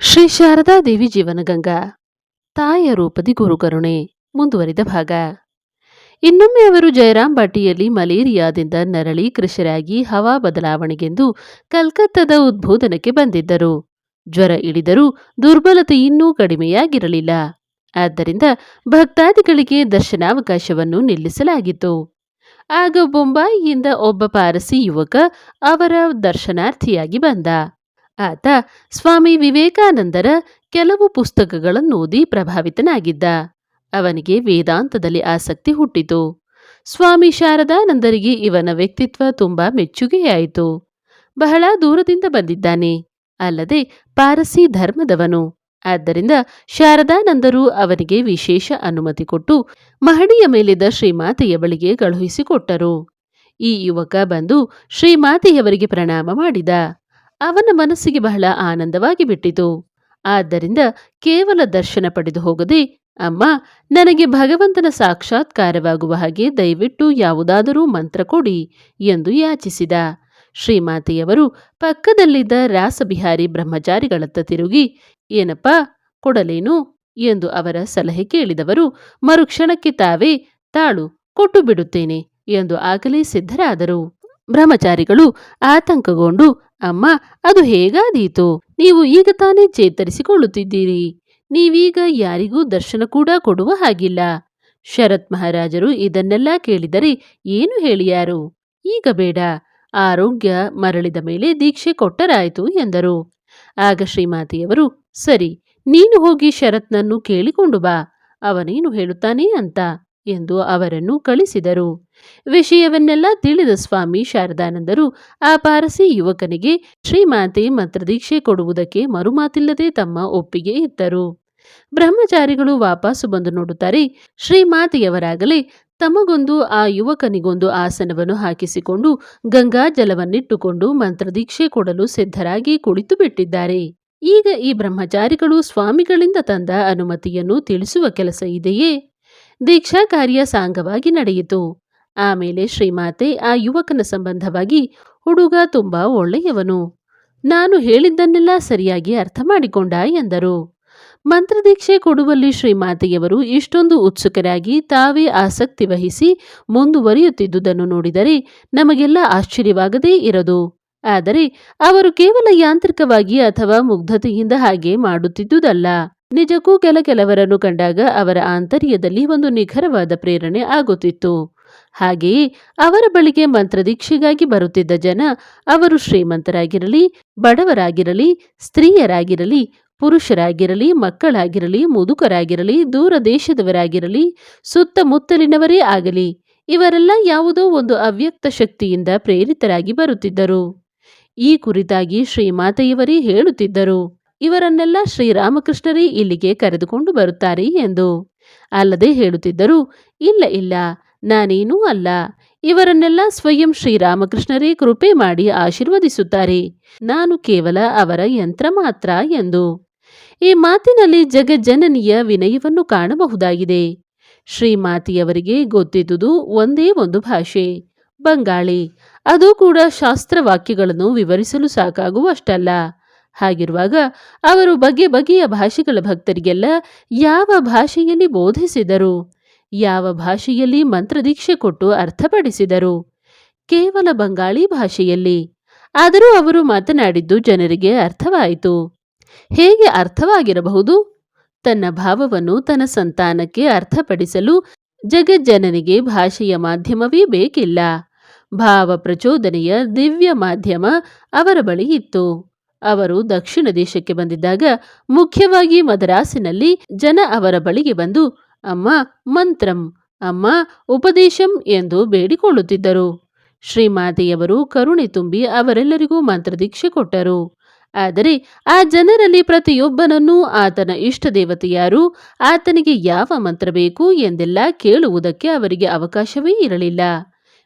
ಶ್ರೀ ಶಾರದಾ ದೇವಿ ಜೀವನಗಂಗಾ ತಾಯ ರೂಪದಿ ಗುರುಕರುಣೆ ಮುಂದುವರಿದ ಭಾಗ. ಇನ್ನೊಮ್ಮೆ ಅವರು ಜಯರಾಮ್ ಬಾಟಿಯಲ್ಲಿ ಮಲೇರಿಯಾದಿಂದ ನರಳಿ ಕೃಷರಾಗಿ ಹವಾ ಬದಲಾವಣೆಗೆಂದು ಕಲ್ಕತ್ತಾದ ಉದ್ಬೋಧನಕ್ಕೆ ಬಂದಿದ್ದರು. ಜ್ವರ ಇಳಿದರೂ ದುರ್ಬಲತೆ ಇನ್ನೂ ಕಡಿಮೆಯಾಗಿರಲಿಲ್ಲ. ಆದ್ದರಿಂದ ಭಕ್ತಾದಿಗಳಿಗೆ ದರ್ಶನಾವಕಾಶವನ್ನು ನಿಲ್ಲಿಸಲಾಗಿತ್ತು. ಆಗ ಬೊಂಬಾಯಿಯಿಂದ ಒಬ್ಬ ಪಾರಸಿ ಯುವಕ ಅವರ ದರ್ಶನಾರ್ಥಿಯಾಗಿ ಬಂದ. ಆತ ಸ್ವಾಮಿ ವಿವೇಕಾನಂದರ ಕೆಲವು ಪುಸ್ತಕಗಳನ್ನು ಓದಿ ಪ್ರಭಾವಿತನಾಗಿದ್ದ. ಅವನಿಗೆ ವೇದಾಂತದಲ್ಲಿ ಆಸಕ್ತಿ ಹುಟ್ಟಿತು. ಸ್ವಾಮಿ ಶಾರದಾನಂದರಿಗೆ ಇವನ ವ್ಯಕ್ತಿತ್ವ ತುಂಬಾ ಮೆಚ್ಚುಗೆಯಾಯಿತು. ಬಹಳ ದೂರದಿಂದ ಬಂದಿದ್ದಾನೆ. ಅಲ್ಲದೆ ಪಾರಸಿ ಧರ್ಮದವನು. ಆದ್ದರಿಂದ ಶಾರದಾನಂದರು ಅವನಿಗೆ ವಿಶೇಷ ಅನುಮತಿ ಕೊಟ್ಟು ಮಹಡಿಯ ಮೇಲಿದ್ದ ಶ್ರೀಮಾತೆಯ ಬಳಿಗೆ ಕಳುಹಿಸಿಕೊಟ್ಟರು. ಈ ಯುವಕ ಬಂದು ಶ್ರೀಮಾತೆಯವರಿಗೆ ಪ್ರಣಾಮ ಮಾಡಿದ. ಅವನ ಮನಸ್ಸಿಗೆ ಬಹಳ ಆನಂದವಾಗಿ ಬಿಟ್ಟಿತು. ಆದ್ದರಿಂದ ಕೇವಲ ದರ್ಶನ ಪಡೆದು ಹೋಗದೆ, ಅಮ್ಮ, ನನಗೆ ಭಗವಂತನ ಸಾಕ್ಷಾತ್ಕಾರವಾಗುವ ಹಾಗೆ ದಯವಿಟ್ಟು ಯಾವುದಾದರೂ ಮಂತ್ರ ಕೊಡಿ ಎಂದು ಯಾಚಿಸಿದ. ಶ್ರೀಮಾತೆಯವರು ಪಕ್ಕದಲ್ಲಿದ್ದ ರಾಸಬಿಹಾರಿ ಬ್ರಹ್ಮಚಾರಿಗಳತ್ತ ತಿರುಗಿ, ಏನಪ್ಪ, ಕೊಡಲೇನು? ಎಂದು ಅವರ ಸಲಹೆ ಕೇಳಿದವರು, ಮರುಕ್ಷಣಕ್ಕೆ ತಾವೇ ತಾಳು, ಕೊಟ್ಟು ಬಿಡುತ್ತೇನೆ ಎಂದು ಆಗಲೇ ಸಿದ್ಧರಾದರು. ಬ್ರಹ್ಮಚಾರಿಗಳು ಆತಂಕಗೊಂಡು, ಅಮ್ಮ, ಅದು ಹೇಗಾದೀತು? ನೀವು ಈಗ ತಾನೇ ಚೇತರಿಸಿಕೊಳ್ಳುತ್ತಿದ್ದೀರಿ. ನೀವೀಗ ಯಾರಿಗೂ ದರ್ಶನ ಕೂಡ ಕೊಡುವ ಹಾಗಿಲ್ಲ. ಶರತ್ ಮಹಾರಾಜರು ಇದನ್ನೆಲ್ಲ ಕೇಳಿದರೆ ಏನು ಹೇಳಿಯಾರು ಈಗ ಬೇಡ. ಆರೋಗ್ಯ ಮರಳಿದ ಮೇಲೆ ದೀಕ್ಷೆ ಕೊಟ್ಟರಾಯಿತು ಎಂದರು. ಆಗ ಶ್ರೀಮಾತೆಯವರು, ಸರಿ, ನೀನು ಹೋಗಿ ಶರತ್ನನ್ನು ಕೇಳಿಕೊಂಡು ಬಾ. ಅವನೇನು ಹೇಳುತ್ತಾನೆ ಅಂತ. ಎಂದು ಅವರನ್ನು ಕಳಿಸಿದರು. ವಿಷಯವನ್ನೆಲ್ಲ ತಿಳಿದ ಸ್ವಾಮಿ ಶಾರದಾನಂದರು ಆ ಪಾರಸಿ ಯುವಕನಿಗೆ ಶ್ರೀಮಾತೆ ಮಂತ್ರದೀಕ್ಷೆ ಕೊಡುವುದಕ್ಕೆ ಮರುಮಾತಿಲ್ಲದೆ ತಮ್ಮ ಒಪ್ಪಿಗೆ ಇತ್ತರು ಬ್ರಹ್ಮಚಾರಿಗಳು ವಾಪಸ್ಸು ಬಂದು ನೋಡುತ್ತಾರೆ. ಶ್ರೀಮಾತೆಯವರಾಗಲೇ ತಮಗೊಂದು ಆ ಯುವಕನಿಗೊಂದು ಆಸನವನ್ನು ಹಾಕಿಸಿಕೊಂಡು ಗಂಗಾ ಜಲವನ್ನಿಟ್ಟುಕೊಂಡು ಮಂತ್ರದೀಕ್ಷೆ ಕೊಡಲು ಸಿದ್ಧರಾಗಿ ಕುಳಿತು ಬಿಟ್ಟಿದ್ದಾರೆ ಈಗ ಈ ಬ್ರಹ್ಮಚಾರಿಗಳು ಸ್ವಾಮಿಗಳಿಂದ ತಂದ ಅನುಮತಿಯನ್ನು ತಿಳಿಸುವ ಕೆಲಸ ಇದೆಯೇ? ದೀಕ್ಷಾ ಕಾರ್ಯ ಸಾಂಗವಾಗಿ ನಡೆಯಿತು. ಆಮೇಲೆ ಶ್ರೀಮಾತೆ ಆ ಯುವಕನ ಸಂಬಂಧವಾಗಿ ಹುಡುಗ ತುಂಬಾ ಒಳ್ಳೆಯವನು. ನಾನು ಹೇಳಿದ್ದನ್ನೆಲ್ಲ ಸರಿಯಾಗಿ ಅರ್ಥ ಮಾಡಿಕೊಂಡ ಎಂದರು. ಮಂತ್ರದೀಕ್ಷೆ ಕೊಡುವಲ್ಲಿ ಶ್ರೀಮಾತೆಯವರು ಇಷ್ಟೊಂದು ಉತ್ಸುಕರಾಗಿ ತಾವೇ ಆಸಕ್ತಿ ವಹಿಸಿ ಮುಂದುವರಿಯುತ್ತಿದ್ದುದನ್ನು ನೋಡಿದರೆ ನಮಗೆಲ್ಲ ಆಶ್ಚರ್ಯವಾಗದೇ ಇರದು. ಆದರೆ ಅವರು ಕೇವಲ ಯಾಂತ್ರಿಕವಾಗಿ ಅಥವಾ ಮುಗ್ಧತೆಯಿಂದ ಹಾಗೆ ಮಾಡುತ್ತಿದ್ದುದಲ್ಲ. ನಿಜಕ್ಕೂ ಕೆಲ ಕೆಲವರನ್ನು ಕಂಡಾಗ ಅವರ ಆಂತರ್ಯದಲ್ಲಿ ಒಂದು ನಿಖರವಾದ ಪ್ರೇರಣೆ ಆಗುತ್ತಿತ್ತು. ಹಾಗೆಯೇ ಅವರ ಬಳಿಗೆ ಮಂತ್ರದೀಕ್ಷೆಗಾಗಿ ಬರುತ್ತಿದ್ದ ಜನ ಅವರು ಶ್ರೀಮಂತರಾಗಿರಲಿ, ಬಡವರಾಗಿರಲಿ, ಸ್ತ್ರೀಯರಾಗಿರಲಿ, ಪುರುಷರಾಗಿರಲಿ, ಮಕ್ಕಳಾಗಿರಲಿ, ಮುದುಕರಾಗಿರಲಿ, ದೂರ ದೇಶದವರಾಗಿರಲಿ, ಸುತ್ತಮುತ್ತಲಿನವರೇ ಆಗಲಿ, ಇವರೆಲ್ಲ ಯಾವುದೋ ಒಂದು ಅವ್ಯಕ್ತ ಶಕ್ತಿಯಿಂದ ಪ್ರೇರಿತರಾಗಿ ಬರುತ್ತಿದ್ದರು. ಈ ಕುರಿತಾಗಿ ಶ್ರೀಮಾತೆಯವರೇ ಹೇಳುತ್ತಿದ್ದರು. ಇವರನ್ನೆಲ್ಲ ಶ್ರೀರಾಮಕೃಷ್ಣರೇ ಇಲ್ಲಿಗೆ ಕರೆದುಕೊಂಡು ಬರುತ್ತಾರೆ ಎಂದು. ಅಲ್ಲದೆ ಹೇಳುತ್ತಿದ್ದರು, ಇಲ್ಲ ಇಲ್ಲ, ನಾನೇನೂ ಅಲ್ಲ. ಇವರನ್ನೆಲ್ಲ ಸ್ವಯಂ ಶ್ರೀರಾಮಕೃಷ್ಣರೇ ಕೃಪೆ ಮಾಡಿ ಆಶೀರ್ವದಿಸುತ್ತಾರೆ. ನಾನು ಕೇವಲ ಅವರ ಯಂತ್ರ ಮಾತ್ರ ಎಂದು. ಈ ಮಾತಿನಲ್ಲಿ ಜಗಜ್ಜನನಿಯ ವಿನಯವನ್ನು ಕಾಣಬಹುದಾಗಿದೆ. ಶ್ರೀಮಾತಿಯವರಿಗೆ ಗೊತ್ತಿದ್ದುದು ಒಂದೇ ಒಂದು ಭಾಷೆ. ಬಂಗಾಳಿ, ಅದು ಕೂಡ ಶಾಸ್ತ್ರವಾಕ್ಯಗಳನ್ನು ವಿವರಿಸಲು ಸಾಕಾಗುವಷ್ಟಲ್ಲ. ಹಾಗಿರುವಾಗ ಅವರು ಬಗೆ ಬಗೆಯ ಭಾಷೆಗಳ ಭಕ್ತರಿಗೆಲ್ಲ ಯಾವ ಭಾಷೆಯಲ್ಲಿ ಬೋಧಿಸಿದರು? ಯಾವ ಭಾಷೆಯಲ್ಲಿ ಮಂತ್ರದೀಕ್ಷೆ ಕೊಟ್ಟು ಅರ್ಥಪಡಿಸಿದರು? ಕೇವಲ ಬಂಗಾಳಿ ಭಾಷೆಯಲ್ಲಿ. ಆದರೂ ಅವರು ಮಾತನಾಡಿದ್ದು ಜನರಿಗೆ ಅರ್ಥವಾಯಿತು. ಹೇಗೆ ಅರ್ಥವಾಗಿರಬಹುದು? ತನ್ನ ಭಾವವನ್ನು ತನ್ನ ಸಂತಾನಕ್ಕೆ ಅರ್ಥಪಡಿಸಲು ಜಗಜ್ಜನನಿಗೆ ಭಾಷೆಯ ಮಾಧ್ಯಮವೇ ಬೇಕಿಲ್ಲ. ಭಾವ ಪ್ರಚೋದನೆಯ ದಿವ್ಯ ಮಾಧ್ಯಮ ಅವರ ಬಳಿ ಇತ್ತು. ಅವರು ದಕ್ಷಿಣ ದೇಶಕ್ಕೆ ಬಂದಿದ್ದಾಗ ಮುಖ್ಯವಾಗಿ ಮದರಾಸಿನಲ್ಲಿ ಜನ ಅವರ ಬಳಿಗೆ ಬಂದು, ಅಮ್ಮ, ಮಂತ್ರಂ, ಅಮ್ಮ, ಉಪದೇಶಂ ಎಂದು ಬೇಡಿಕೊಳ್ಳುತ್ತಿದ್ದರು. ಶ್ರೀಮಾತೆಯವರು ಕರುಣೆ ತುಂಬಿ ಅವರೆಲ್ಲರಿಗೂ ಮಂತ್ರದೀಕ್ಷೆ ಕೊಟ್ಟರು. ಆದರೆ ಆ ಜನರಲ್ಲಿ ಪ್ರತಿಯೊಬ್ಬನನ್ನೂ ಆತನ ಇಷ್ಟ ದೇವತೆ ಯಾರು ಆತನಿಗೆ ಯಾವ ಮಂತ್ರ ಬೇಕು ಎಂದೆಲ್ಲ ಕೇಳುವುದಕ್ಕೆ ಅವರಿಗೆ ಅವಕಾಶವೇ ಇರಲಿಲ್ಲ.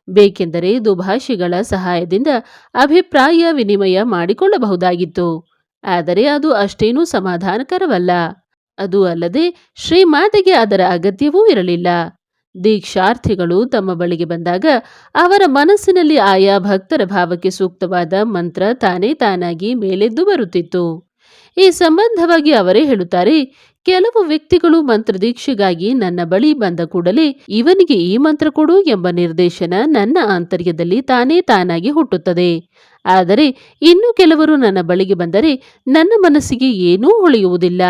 ಬೇಕೆಂದರೆ ದುಭಾಷಿಗಳ ಸಹಾಯದಿಂದ ಅಭಿಪ್ರಾಯ ವಿನಿಮಯ ಮಾಡಿಕೊಳ್ಳಬಹುದಾಗಿತ್ತು. ಆದರೆ ಅದು ಅಷ್ಟೇನೂ ಸಮಾಧಾನಕರವಲ್ಲ. ಅದು ಅಲ್ಲದೆ ಶ್ರೀಮಾತೆಗೆ ಅದರ ಅಗತ್ಯವೂ ಇರಲಿಲ್ಲ. ದೀಕ್ಷಾರ್ಥಿಗಳು ತಮ್ಮ ಬಳಿಗೆ ಬಂದಾಗ ಅವರ ಮನಸ್ಸಿನಲ್ಲಿ ಆಯಾ ಭಕ್ತರ ಭಾವಕ್ಕೆ ಸೂಕ್ತವಾದ ಮಂತ್ರ ತಾನೇ ತಾನಾಗಿ ಮೇಲೆದ್ದು ಬರುತ್ತಿತ್ತು. ಈ ಸಂಬಂಧವಾಗಿ ಅವರೇ ಹೇಳುತ್ತಾರೆ ಕೆಲವು ವ್ಯಕ್ತಿಗಳು ಮಂತ್ರದೀಕ್ಷೆಗಾಗಿ ನನ್ನ ಬಳಿ ಬಂದ ಕೂಡಲೇ ಇವನಿಗೆ ಈ ಮಂತ್ರ ಕೊಡು ಎಂಬ ನಿರ್ದೇಶನ ನನ್ನ ಆಂತರ್ಯದಲ್ಲಿ ತಾನೇ ತಾನಾಗಿ ಹುಟ್ಟುತ್ತದೆ. ಆದರೆ ಇನ್ನು ಕೆಲವರು ನನ್ನ ಬಳಿಗೆ ಬಂದರೆ ನನ್ನ ಮನಸ್ಸಿಗೆ ಏನೂ ಹೊಳೆಯುವುದಿಲ್ಲ.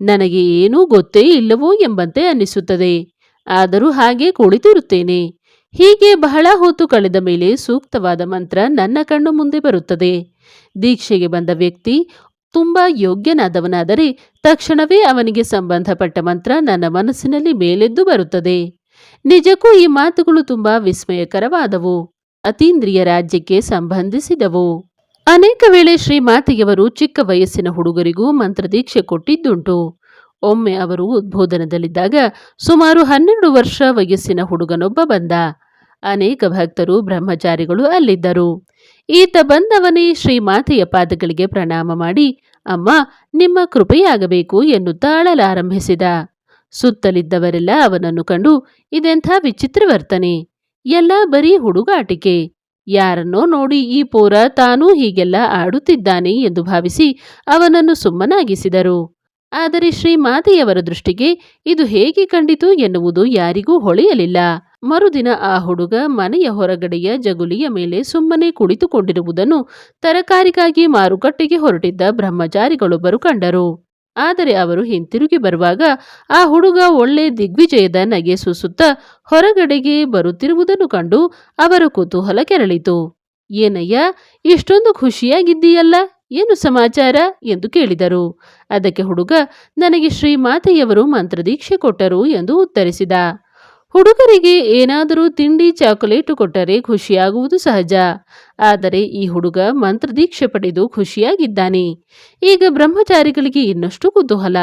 ನನಗೆ ಏನೂ ಗೊತ್ತೇ ಇಲ್ಲವೋ ಎಂಬಂತೆ ಅನ್ನಿಸುತ್ತದೆ. ಆದರೂ ಹಾಗೆ ಕುಳಿತಿರುತ್ತೇನೆ. ಹೀಗೆ ಬಹಳ ಹೊತ್ತು ಕಳೆದ ಮೇಲೆ ಸೂಕ್ತವಾದ ಮಂತ್ರ ನನ್ನ ಕಣ್ಣು ಮುಂದೆ ಬರುತ್ತದೆ. ದೀಕ್ಷೆಗೆ ಬಂದ ವ್ಯಕ್ತಿ ತುಂಬಾ ಯೋಗ್ಯನಾದವನಾದರೆ ತಕ್ಷಣವೇ ಅವನಿಗೆ ಸಂಬಂಧಪಟ್ಟ ಮಂತ್ರ ನನ್ನ ಮನಸ್ಸಿನಲ್ಲಿ ಮೇಲೆದ್ದು ಬರುತ್ತದೆ. ನಿಜಕ್ಕೂ ಈ ಮಾತುಗಳು ತುಂಬಾ ವಿಸ್ಮಯಕರವಾದವು. ಅತೀಂದ್ರಿಯ ರಾಜ್ಯಕ್ಕೆ ಸಂಬಂಧಿಸಿದವು. ಅನೇಕ ವೇಳೆ ಶ್ರೀಮಾತೆಯವರು ಚಿಕ್ಕ ವಯಸ್ಸಿನ ಹುಡುಗರಿಗೂ ಮಂತ್ರದೀಕ್ಷೆ ಕೊಟ್ಟಿದ್ದುಂಟು. ಒಮ್ಮೆ ಅವರು ಉದ್ಬೋಧನದಲ್ಲಿದ್ದಾಗ ಸುಮಾರು ಹನ್ನೆರಡು ವರ್ಷ ವಯಸ್ಸಿನ ಹುಡುಗನೊಬ್ಬ ಬಂದ. ಅನೇಕ ಭಕ್ತರು, ಬ್ರಹ್ಮಚಾರಿಗಳು ಅಲ್ಲಿದ್ದರು. ಈತ ಬಂದವನೇ ಶ್ರೀಮಾತೆಯ ಪಾದಗಳಿಗೆ ಪ್ರಣಾಮ ಮಾಡಿ, ಅಮ್ಮ, ನಿಮ್ಮ ಕೃಪೆಯಾಗಬೇಕು ಎನ್ನುತ್ತಾ ಅಳಲಾರಂಭಿಸಿದ. ಸುತ್ತಲಿದ್ದವರೆಲ್ಲ ಅವನನ್ನು ಕಂಡು, ಇದೆಂಥ ವಿಚಿತ್ರ ವರ್ತನೆ, ಎಲ್ಲ ಬರೀ ಹುಡುಗಾಟಿಕೆ, ಯಾರನ್ನೋ ನೋಡಿ ಈ ಪೋರ ತಾನೂ ಹೀಗೆಲ್ಲ ಆಡುತ್ತಿದ್ದಾನೆ ಎಂದು ಭಾವಿಸಿ ಅವನನ್ನು ಸುಮ್ಮನಾಗಿಸಿದರು. ಆದರೆ ಶ್ರೀಮಾತೆಯವರ ದೃಷ್ಟಿಗೆ, ಇದು ಹೇಗೆ ಕಂಡಿತು ಎನ್ನುವುದು ಯಾರಿಗೂ ಹೊಳೆಯಲಿಲ್ಲ. ಮರುದಿನ ಆ ಹುಡುಗ ಮನೆಯ ಹೊರಗಡೆಯ ಜಗುಲಿಯ ಮೇಲೆ ಸುಮ್ಮನೆ ಕುಳಿತುಕೊಂಡಿರುವುದನ್ನು ತರಕಾರಿಗಾಗಿ ಮಾರುಕಟ್ಟೆಗೆ ಹೊರಟಿದ್ದ ಬ್ರಹ್ಮಚಾರಿಗಳೊಬ್ಬರು ಕಂಡರು. ಆದರೆ ಅವರು ಹಿಂತಿರುಗಿ ಬರುವಾಗ ಆ ಹುಡುಗ ಒಳ್ಳೆ ದಿಗ್ವಿಜಯದ ನಗೆ ಸೂಸುತ್ತಾ ಹೊರಗಡೆಗೆ ಬರುತ್ತಿರುವುದನ್ನು ಕಂಡು ಅವರ ಕುತೂಹಲ ಕೆರಳಿತು. ಏನಯ್ಯ, ಇಷ್ಟೊಂದು ಖುಷಿಯಾಗಿದ್ದೀಯಲ್ಲ, ಏನು ಸಮಾಚಾರ? ಎಂದು ಕೇಳಿದರು. ಅದಕ್ಕೆ ಹುಡುಗ, ನನಗೆ ಶ್ರೀಮಾತೆಯವರು ಮಂತ್ರದೀಕ್ಷೆ ಕೊಟ್ಟರು ಎಂದು ಉತ್ತರಿಸಿದ. ಹುಡುಗರಿಗೆ ಏನಾದರೂ ತಿಂಡಿ ಚಾಕೊಲೇಟು ಕೊಟ್ಟರೆ ಖುಷಿಯಾಗುವುದು ಸಹಜ. ಆದರೆ ಈ ಹುಡುಗ ಮಂತ್ರದೀಕ್ಷೆ ಪಡೆದು ಖುಷಿಯಾಗಿದ್ದಾನೆ. ಈಗ ಬ್ರಹ್ಮಚಾರಿಗಳಿಗೆ ಇನ್ನಷ್ಟು ಕುತೂಹಲ.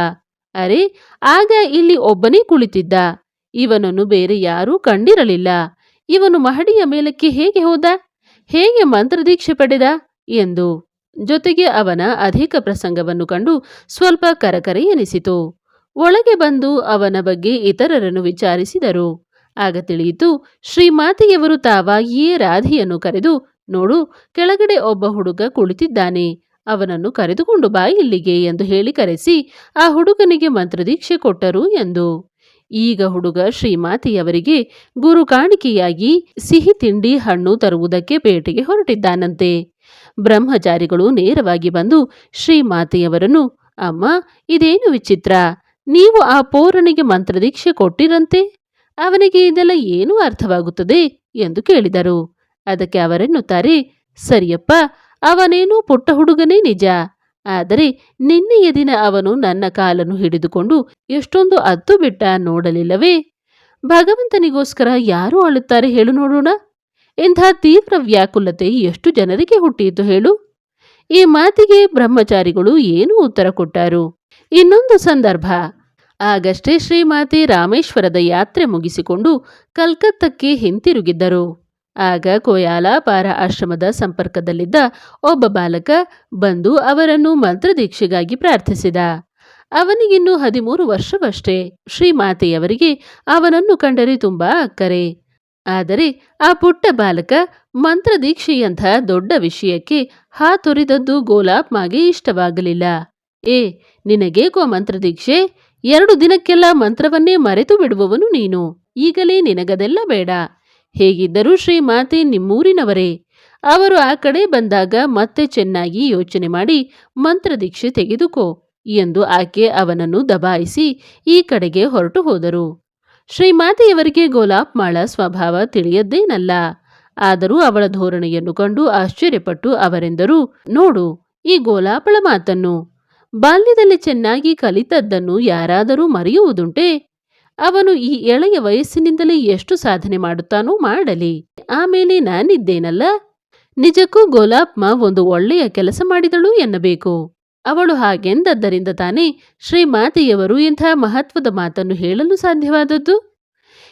ಅರೆ, ಆಗ ಇಲ್ಲಿ ಒಬ್ಬನೇ ಕುಳಿತಿದ್ದ. ಇವನನ್ನು ಬೇರೆ ಯಾರೂ ಕಂಡಿರಲಿಲ್ಲ. ಇವನು ಮಹಡಿಯ ಮೇಲಕ್ಕೆ ಹೇಗೆ ಹೋದ? ಹೇಗೆ ಮಂತ್ರದೀಕ್ಷೆ ಪಡೆದ? ಎಂದು. ಜೊತೆಗೆ ಅವನ ಅಧಿಕ ಪ್ರಸಂಗವನ್ನು ಕಂಡು ಸ್ವಲ್ಪ ಕರಕರೆ ಎನಿಸಿತು. ಒಳಗೆ ಬಂದು ಅವನ ಬಗ್ಗೆ ಇತರರನ್ನು ವಿಚಾರಿಸಿದರು. ಆಗ ತಿಳಿಯಿತು, ಶ್ರೀಮಾತೆಯವರು ತಾವಾಗಿಯೇ ರಾಧಿಯನ್ನು ಕರೆದು, ನೋಡು, ಕೆಳಗಡೆ ಒಬ್ಬ ಹುಡುಗ ಕುಳಿತಿದ್ದಾನೆ. ಅವನನ್ನು ಕರೆದುಕೊಂಡು ಬಾ ಇಲ್ಲಿಗೆ ಎಂದು ಹೇಳಿ ಕರೆಸಿ, ಆ ಹುಡುಗನಿಗೆ ಮಂತ್ರದೀಕ್ಷೆ ಕೊಟ್ಟರು ಎಂದು. ಈಗ ಹುಡುಗ ಶ್ರೀಮಾತೆಯವರಿಗೆ ಗುರು ಕಾಣಿಕೆಯಾಗಿ ಸಿಹಿ ತಿಂಡಿ ಹಣ್ಣು ತರುವುದಕ್ಕೆ ಪೇಟೆಗೆ ಹೊರಟಿದ್ದಾನಂತೆ. ಬ್ರಹ್ಮಚಾರಿಗಳು ನೇರವಾಗಿ ಬಂದು ಶ್ರೀಮಾತೆಯವರನ್ನು, ಅಮ್ಮ, ಇದೇನು ವಿಚಿತ್ರ? ನೀವು ಆ ಪೋರನಿಗೆ ಮಂತ್ರದೀಕ್ಷೆ ಕೊಟ್ಟಿರಂತೆ? ಅವನಿಗೆ ಇದೆಲ್ಲ ಏನು ಅರ್ಥವಾಗುತ್ತದೆ? ಎಂದು ಕೇಳಿದರು. ಅದಕ್ಕೆ ಅವರೆನ್ನುತ್ತಾರೆ, ಸರಿಯಪ್ಪ, ಅವನೇನೂ ಪುಟ್ಟ ಹುಡುಗನೇ ನಿಜ. ಆದರೆ ನಿನ್ನೆಯ ದಿನ ಅವನು ನನ್ನ ಕಾಲನ್ನು ಹಿಡಿದುಕೊಂಡು ಎಷ್ಟೊಂದು ಅತ್ತು ಬಿಟ್ಟ ನೋಡಲಿಲ್ಲವೇ? ಭಗವಂತನಿಗೋಸ್ಕರ ಯಾರು ಅಳುತ್ತಾರೆ ಹೇಳು ನೋಡೋಣ. ಇಂಥ ತೀವ್ರ ವ್ಯಾಕುಲತೆ ಎಷ್ಟು ಜನರಿಗೆ ಹುಟ್ಟಿಯಿತು ಹೇಳು? ಈ ಮಾತಿಗೆ ಬ್ರಹ್ಮಚಾರಿಗಳು ಏನು ಉತ್ತರ ಕೊಟ್ಟರು? ಇನ್ನೊಂದು ಸಂದರ್ಭ. ಆಗಷ್ಟೇ ಶ್ರೀಮಾತೆ ರಾಮೇಶ್ವರದ ಯಾತ್ರೆ ಮುಗಿಸಿಕೊಂಡು ಕಲ್ಕತ್ತಕ್ಕೆ ಹಿಂತಿರುಗಿದ್ದರು. ಆಗ ಕೊಯಾಲಾಪಾರ ಆಶ್ರಮದ ಸಂಪರ್ಕದಲ್ಲಿದ್ದ ಒಬ್ಬ ಬಾಲಕ ಬಂದು ಅವರನ್ನು ಮಂತ್ರದೀಕ್ಷೆಗಾಗಿ ಪ್ರಾರ್ಥಿಸಿದ. ಅವನಿಗಿನ್ನು ಹದಿಮೂರು ವರ್ಷವಷ್ಟೇ. ಶ್ರೀಮಾತೆಯವರಿಗೆ ಅವನನ್ನು ಕಂಡರೆ ತುಂಬಾ ಅಕ್ಕರೆ. ಆದರೆ ಆ ಪುಟ್ಟ ಬಾಲಕ ಮಂತ್ರದೀಕ್ಷೆಯಂಥ ದೊಡ್ಡ ವಿಷಯಕ್ಕೆ ಹಾತೊರೆದದ್ದು ಗೋಲಾಪ್ಮಾಗೆ ಇಷ್ಟವಾಗಲಿಲ್ಲ. ಏ, ನಿನಗೇಕೋ ಮಂತ್ರದೀಕ್ಷೆ? ಎರಡು ದಿನಕ್ಕೆಲ್ಲ ಮಂತ್ರವನ್ನೇ ಮರೆತು ಬಿಡುವವನು ನೀನು. ಈಗಲೇ ನಿನಗದೆಲ್ಲ ಬೇಡ. ಹೇಗಿದ್ದರೂ ಶ್ರೀಮಾತೆ ನಿಮ್ಮೂರಿನವರೇ. ಅವರು ಆ ಕಡೆ ಬಂದಾಗ ಮತ್ತೆ ಚೆನ್ನಾಗಿ ಯೋಚನೆ ಮಾಡಿ ಮಂತ್ರದೀಕ್ಷೆ ತೆಗೆದುಕೋ ಎಂದು ಆಕೆ ಅವನನ್ನು ದಬಾಯಿಸಿ ಈ ಕಡೆಗೆ ಹೊರಟು ಹೋದರು. ಶ್ರೀಮಾತೆಯವರಿಗೆ ಗೋಲಾಪ್ಮಾಳ ಸ್ವಭಾವ ತಿಳಿಯದ್ದೇನಲ್ಲ. ಆದರೂ ಅವಳ ಧೋರಣೆಯನ್ನು ಕಂಡು ಆಶ್ಚರ್ಯಪಟ್ಟು ಅವರೆಂದರು, ನೋಡು, ಈ ಗೋಲಾಪಳ ಮಾತನ್ನು. ಬಾಲ್ಯದಲ್ಲಿ ಚೆನ್ನಾಗಿ ಕಲಿತದ್ದನ್ನು ಯಾರಾದರೂ ಮರೆಯುವುದುಂಟೆ? ಅವನು ಈ ಎಳೆಯ ವಯಸ್ಸಿನಿಂದಲೇ ಎಷ್ಟು ಸಾಧನೆ ಮಾಡುತ್ತಾನೋ ಮಾಡಲಿ. ಆಮೇಲೆ ನಾನಿದ್ದೇನಲ್ಲ? ನಿಜಕ್ಕೂ ಗೋಲಾಪ್ಮ ಒಂದು ಒಳ್ಳೆಯ ಕೆಲಸ ಮಾಡಿದಳು ಎನ್ನಬೇಕು. ಅವಳು ಹಾಗೆಂದದ್ದರಿಂದ ತಾನೇ ಶ್ರೀಮಾತೆಯವರು ಇಂಥ ಮಹತ್ವದ ಮಾತನ್ನು ಹೇಳಲು ಸಾಧ್ಯವಾದದ್ದು?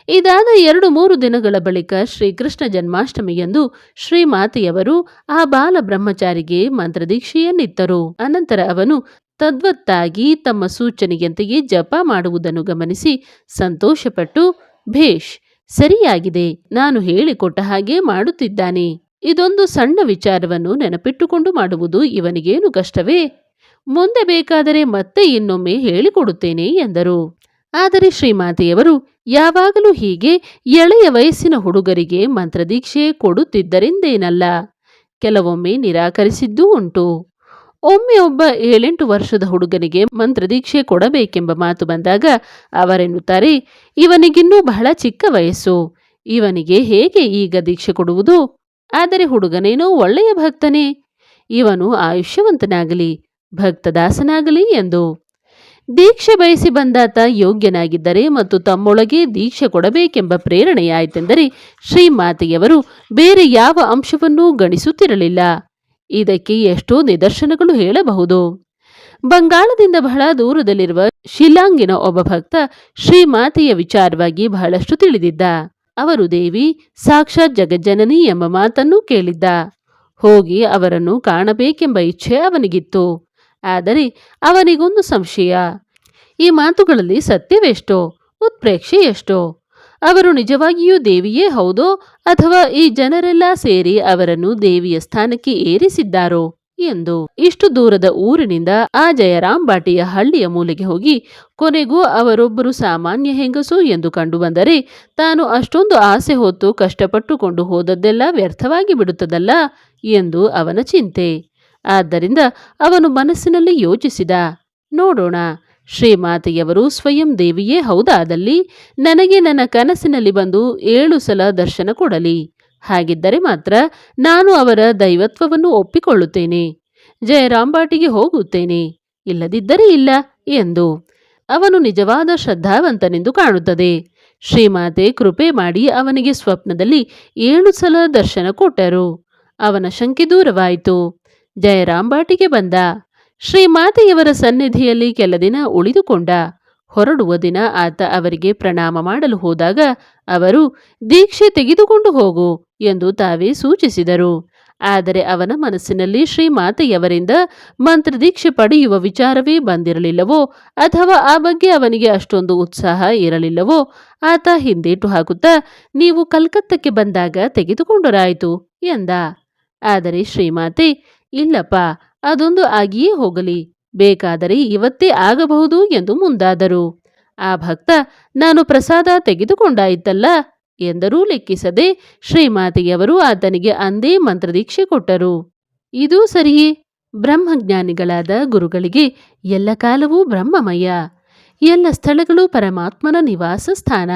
ಇದಾದ ಎರಡು ಮೂರು ದಿನಗಳ ಬಳಿಕ ಶ್ರೀಕೃಷ್ಣ ಜನ್ಮಾಷ್ಟಮಿಯಂದು ಶ್ರೀಮಾತೆಯವರು ಆ ಬಾಲ ಬ್ರಹ್ಮಚಾರಿಗೆ ಮಂತ್ರದೀಕ್ಷೆಯನ್ನಿತ್ತರು. ಅನಂತರ ಅವನು ತದ್ವತ್ತಾಗಿ ತಮ್ಮ ಸೂಚನೆಯಂತೆಯೇ ಜಪ ಮಾಡುವುದನ್ನು ಗಮನಿಸಿ ಸಂತೋಷಪಟ್ಟು, ಭೇಷ್, ಸರಿಯಾಗಿದೆ, ನಾನು ಹೇಳಿಕೊಟ್ಟ ಹಾಗೆ ಮಾಡುತ್ತಿದ್ದಾನೆ. ಇದೊಂದು ಸಣ್ಣ ವಿಚಾರವನ್ನು ನೆನಪಿಟ್ಟುಕೊಂಡು ಮಾಡುವುದು ಇವನಿಗೇನು ಕಷ್ಟವೇ? ಮುಂದೆ ಬೇಕಾದರೆ ಮತ್ತೆ ಇನ್ನೊಮ್ಮೆ ಹೇಳಿಕೊಡುತ್ತೇನೆ, ಎಂದರು. ಆದರೆ ಶ್ರೀಮಾತೆಯವರು, ಯಾವಾಗಲೂ ಹೀಗೆ, ಎಳೆಯ ವಯಸ್ಸಿನ ಹುಡುಗರಿಗೆ ಮಂತ್ರದೀಕ್ಷೆ ಕೊಡುತ್ತಿದ್ದರಿಂದೇನಲ್ಲ? ಕೆಲವೊಮ್ಮೆ ನಿರಾಕರಿಸಿದ್ದೂ ಉಂಟು. ಒಮ್ಮೆ ಒಬ್ಬ ಏಳೆಂಟು ವರ್ಷದ ಹುಡುಗನಿಗೆ ಮಂತ್ರದೀಕ್ಷೆ ಕೊಡಬೇಕೆಂಬ ಮಾತು ಬಂದಾಗ ಅವರೆನ್ನುತ್ತಾರೆ, ಇವನಿಗಿನ್ನೂ ಬಹಳ ಚಿಕ್ಕ ವಯಸ್ಸು. ಇವನಿಗೆ ಹೇಗೆ ಈಗ ದೀಕ್ಷೆ ಕೊಡುವುದು? ಆದರೆ ಹುಡುಗನೇನೋ ಒಳ್ಳೆಯ ಭಕ್ತನೇ. ಇವನು ಆಯುಷ್ಯವಂತನಾಗಲಿ, ಭಕ್ತದಾಸನಾಗಲಿ ಎಂದು. ದೀಕ್ಷೆ ಬಯಸಿ ಬಂದಾತ ಯೋಗ್ಯನಾಗಿದ್ದರೆ ಮತ್ತು ತಮ್ಮೊಳಗೆ ದೀಕ್ಷೆ ಕೊಡಬೇಕೆಂಬ ಪ್ರೇರಣೆಯಾಯಿತೆಂದರೆ ಶ್ರೀಮಾತೆಯವರು ಬೇರೆ ಯಾವ ಅಂಶವನ್ನೂ ಗಣಿಸುತ್ತಿರಲಿಲ್ಲ. ಇದಕ್ಕೆ ಎಷ್ಟೋ ನಿದರ್ಶನಗಳು ಹೇಳಬಹುದು. ಬಂಗಾಳದಿಂದ ಬಹಳ ದೂರದಲ್ಲಿರುವ ಶಿಲಾಂಗಿನ ಒಬ್ಬ ಭಕ್ತ ಶ್ರೀಮಾತೆಯ ವಿಚಾರವಾಗಿ ಬಹಳಷ್ಟು ತಿಳಿದಿದ್ದ. ಅವರು, ದೇವಿ, ಸಾಕ್ಷಾತ್ ಜಗಜ್ಜನನಿ ಎಂಬ ಮಾತನ್ನು ಕೇಳಿದ್ದ. ಹೋಗಿ ಅವರನ್ನು ಕಾಣಬೇಕೆಂಬ ಇಚ್ಛೆ ಅವನಿಗಿತ್ತು. ಆದರೆ ಅವನಿಗೊಂದು ಸಂಶಯ. ಈ ಮಾತುಗಳಲ್ಲಿ ಸತ್ಯವೆಷ್ಟೋ ಉತ್ಪ್ರೇಕ್ಷೆ ಎಷ್ಟೋ ಅವರು ನಿಜವಾಗಿಯೂ ದೇವಿಯೇ ಹೌದೋ ಅಥವಾ ಈ ಜನರೆಲ್ಲ ಸೇರಿ ಅವರನ್ನು ದೇವಿಯ ಸ್ಥಾನಕ್ಕೆ ಏರಿಸಿದ್ದಾರೋ ಎಂದು. ಇಷ್ಟು ದೂರದ ಊರಿನಿಂದ ಆ ಜಯರಾಮ್ ಬಾಟಿಯ ಹಳ್ಳಿಯ ಮೂಲೆಗೆ ಹೋಗಿ, ಕೊನೆಗೂ ಅವರೊಬ್ಬರು ಸಾಮಾನ್ಯ ಹೆಂಗಸು ಎಂದು ಕಂಡುಬಂದರೆ ತಾನು ಅಷ್ಟೊಂದು ಆಸೆ ಹೊತ್ತು ಕಷ್ಟಪಟ್ಟುಕೊಂಡು ಹೋದದ್ದೆಲ್ಲ ವ್ಯರ್ಥವಾಗಿ ಬಿಡುತ್ತದಲ್ಲ ಎಂದು ಅವನ ಚಿಂತೆ. ಆದ್ದರಿಂದ ಅವನು ಮನಸ್ಸಿನಲ್ಲಿ ಯೋಚಿಸಿದ, ನೋಡೋಣ ಶ್ರೀಮಾತೆಯವರು ಸ್ವಯಂ ದೇವಿಯೇ ಹೌದಾದಲ್ಲಿ ನನಗೆ ನನ್ನ ಕನಸಿನಲ್ಲಿ ಬಂದು ಏಳು ಸಲ ದರ್ಶನ ಕೊಡಲಿ. ಹಾಗಿದ್ದರೆ ಮಾತ್ರ ನಾನು ಅವರ ದೈವತ್ವವನ್ನು ಒಪ್ಪಿಕೊಳ್ಳುತ್ತೇನೆ. ಜಯರಾಂಬಾಟಿಗೆ ಹೋಗುತ್ತೇನೆ. ಇಲ್ಲದಿದ್ದರೆ ಇಲ್ಲ ಎಂದು. ಅವನು ನಿಜವಾದ ಶ್ರದ್ಧಾವಂತನೆಂದು ಕಾಣುತ್ತದೆ. ಶ್ರೀಮಾತೆ ಕೃಪೆ ಮಾಡಿ ಅವನಿಗೆ ಸ್ವಪ್ನದಲ್ಲಿ ಏಳು ಸಲ ದರ್ಶನ ಕೊಟ್ಟರು. ಅವನ ಶಂಕೆ ದೂರವಾಯಿತು. ಜಯರಾಂಬಾಟಿಗೆ ಬಂದ. ಶ್ರೀಮಾತೆಯವರ ಸನ್ನಿಧಿಯಲ್ಲಿ ಕೆಲ ದಿನ ಉಳಿದುಕೊಂಡ. ಹೊರಡುವ ದಿನ ಆತ ಅವರಿಗೆ ಪ್ರಣಾಮ ಮಾಡಲು ಹೋದಾಗ ಅವರು, ದೀಕ್ಷೆ ತೆಗೆದುಕೊಂಡು ಹೋಗು ಎಂದು ತಾವೇ ಸೂಚಿಸಿದರು. ಆದರೆ ಅವನ ಮನಸ್ಸಿನಲ್ಲಿ ಶ್ರೀಮಾತೆಯವರಿಂದ ಮಂತ್ರದೀಕ್ಷೆ ಪಡೆಯುವ ವಿಚಾರವೇ ಬಂದಿರಲಿಲ್ಲವೋ, ಅಥವಾ ಆ ಬಗ್ಗೆ ಅವನಿಗೆ ಅಷ್ಟೊಂದು ಉತ್ಸಾಹ ಇರಲಿಲ್ಲವೋ, ಆತ ಹಿಂದೇಟು ಹಾಕುತ್ತಾ, ನೀವು ಕಲ್ಕತ್ತಕ್ಕೆ ಬಂದಾಗ ತೆಗೆದುಕೊಂಡರಾಯಿತು ಎಂದ. ಆದರೆ ಶ್ರೀಮಾತೆ ಇಲ್ಲಪ್ಪ ಅದೊಂದು ಆಗಿಯೇ ಹೋಗಲಿ. ಬೇಕಾದರೆ ಇವತ್ತೇ ಆಗಬಹುದು ಎಂದು ಮುಂದಾದರು. ಆ ಭಕ್ತ, ನಾನು ಪ್ರಸಾದ ತೆಗೆದುಕೊಂಡಾಯಿತಲ್ಲ? ಎಂದರೂ ಲೆಕ್ಕಿಸದೆ ಶ್ರೀಮಾತೆಯವರು ಆತನಿಗೆ ಅಂದೇ ಮಂತ್ರದೀಕ್ಷೆ ಕೊಟ್ಟರು. ಇದೂ ಸರಿಯೇ? ಬ್ರಹ್ಮಜ್ಞಾನಿಗಳಾದ ಗುರುಗಳಿಗೆ ಎಲ್ಲ ಕಾಲವೂ ಬ್ರಹ್ಮಮಯ. ಎಲ್ಲ ಸ್ಥಳಗಳು ಪರಮಾತ್ಮನ ನಿವಾಸ ಸ್ಥಾನ